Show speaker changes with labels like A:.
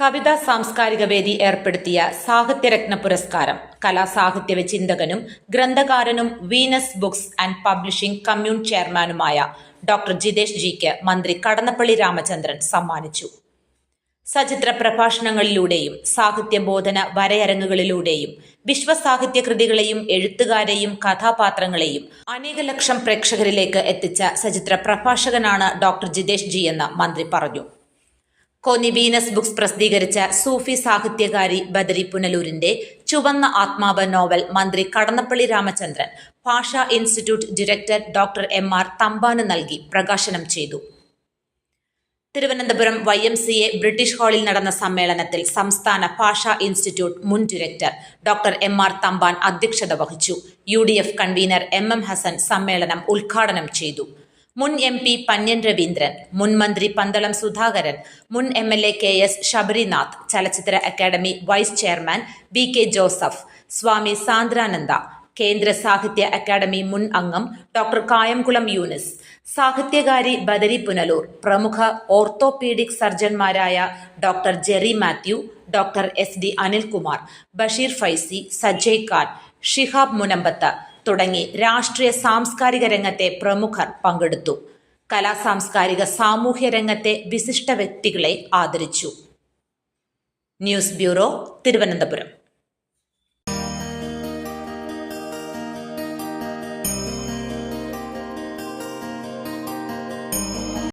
A: കവിതാ സാംസ്കാരിക വേദി ഏർപ്പെടുത്തിയ സാഹിത്യരത്ന പുരസ്കാരം. കലാസാഹിത്യ ചിന്തകനും ഗ്രന്ഥകാരനും Venus books and publishing commune ചെയർമാനുമായ ഡോക്ടർ ജിതേഷ് ജിക്ക് മന്ത്രി കടന്നപ്പള്ളി രാമചന്ദ്രൻ സമ്മാനിച്ചു. സചിത്ര പ്രഭാഷണങ്ങളിലൂടെയും സാഹിത്യബോധന വരയരങ്ങുകളിലൂടെയും വിശ്വസാഹിത്യ കൃതികളെയും എഴുത്തുകാരെയും കഥാപാത്രങ്ങളെയും അനേക ലക്ഷം പ്രേക്ഷകരിലേക്ക് എത്തിച്ച സചിത്ര പ്രഭാഷകനാണ് ഡോക്ടർ ജിതേഷ് ജി എന്ന് മന്ത്രി പറഞ്ഞു. കോന്നി വീനസ് ബുക്സ് പ്രസിദ്ധീകരിച്ച സൂഫി സാഹിത്യകാരി ബദരി പുനലൂരിന്റെ ചുവന്ന ആത്മാവ് നോവൽ മന്ത്രി കടന്നപ്പള്ളി രാമചന്ദ്രൻ ഭാഷ institute director doctor M R തമ്പാന് നൽകി പ്രകാശനം ചെയ്തു. Thiruvananthapuram Y M C A British ഹാളിൽ നടന്ന സമ്മേളനത്തിൽ സംസ്ഥാന ഭാഷാ ഇൻസ്റ്റിറ്റ്യൂട്ട് മുൻ director doctor M R Thampan അധ്യക്ഷത വഹിച്ചു. U convener M M Hassan സമ്മേളനം ഉദ്ഘാടനം ചെയ്തു. മുൻ എം പി പന്യൻ രവീന്ദ്രൻ മുൻ മന്ത്രി പന്തളം സുധാകരൻ മുൻ M L A K S Sabarinath ചലച്ചിത്ര academy vice chairman V K Joseph Swami Sandrananda കേന്ദ്ര സാഹിത്യ അക്കാദമി മുൻ അംഗം ഡോക്ടർ കായംകുളം യൂനിസ് സാഹിത്യകാരി ബദരി പുനലൂർ പ്രമുഖ orthopaedic സർജൻമാരായ doctor Jerry Mathew doctor S D Anilkumar Basheer Faizy Sajay Khan Shihab Munambath തുടങ്ങി. രാഷ്ട്രീയ സാംസ്കാരിക രംഗത്തെ പ്രമുഖർ പങ്കെടുത്തു. കലാ സാംസ്കാരിക സാമൂഹ്യ രംഗത്തെ വിശിഷ്ട വ്യക്തികളെ ആദരിച്ചു. News bureau Thiruvananthapuram.